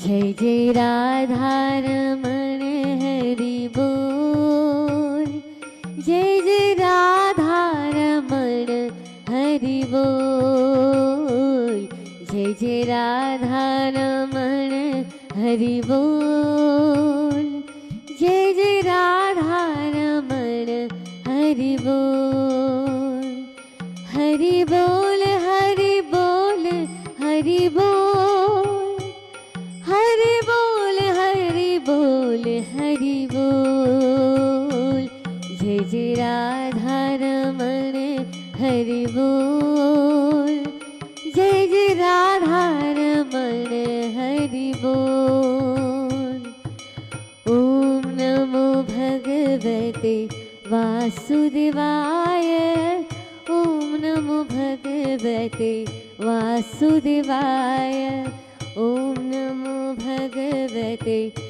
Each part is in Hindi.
जय जय राधारमण हरि बोल। जय जय राधारमण हरि बोल। जय जय राधारमण हरि बोल। जय जय राधारमण हरि बोल। हरि बोल हरि बोल हरि बोल। बोल हरि बोल। जय जय राधारमण हरि बोल। जय जय राधारमण हरि बोल। ॐ नमो भगवते वासुदेवाय। ॐ नमो भगवते वासुदेवाय। ॐ नमो भगवते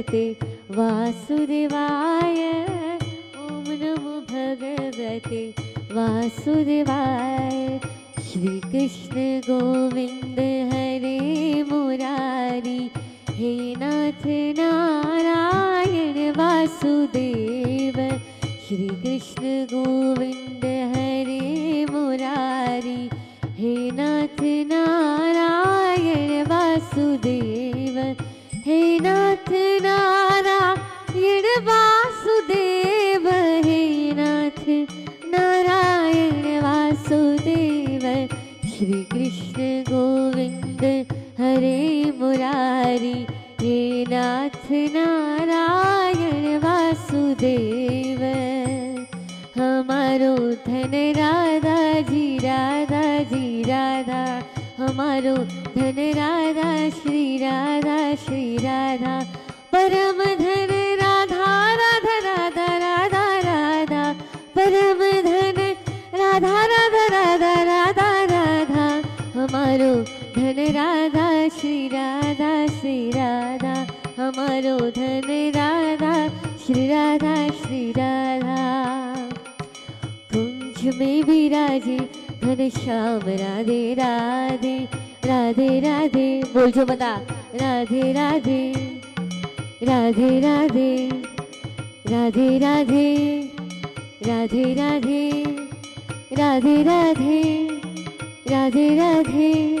भगवते वासुदेवाय। ॐ नमो भगवते वासुदेवाय। श्रीकृष्ण गोविन्द हरे मुरारी। हे नाथ नारायण वासुदेव। श्रीकृष्ण गोविन्द हरे मुरारी। हे नाथ नारायण वासुदेव हे नाथ, नारायण वासुदेव श्रीकृष्ण गोविन्द हरे मुरारी, हे नाथ नारायण वासुदेव। हमारो धन राधा जी राधा जी, राधा। हमारो धन राधा, श्री राधा श्री राधा। धन राधा श्री राधा श्री राधा हमारो धन राधा श्री राधा श्री राधा कुंज में विराजे घन श्याम राधे राधे राधे राधे बोल जो बता राधे राधे राधे राधे राधे राधे राधे राधे राधे राधे राधे राधे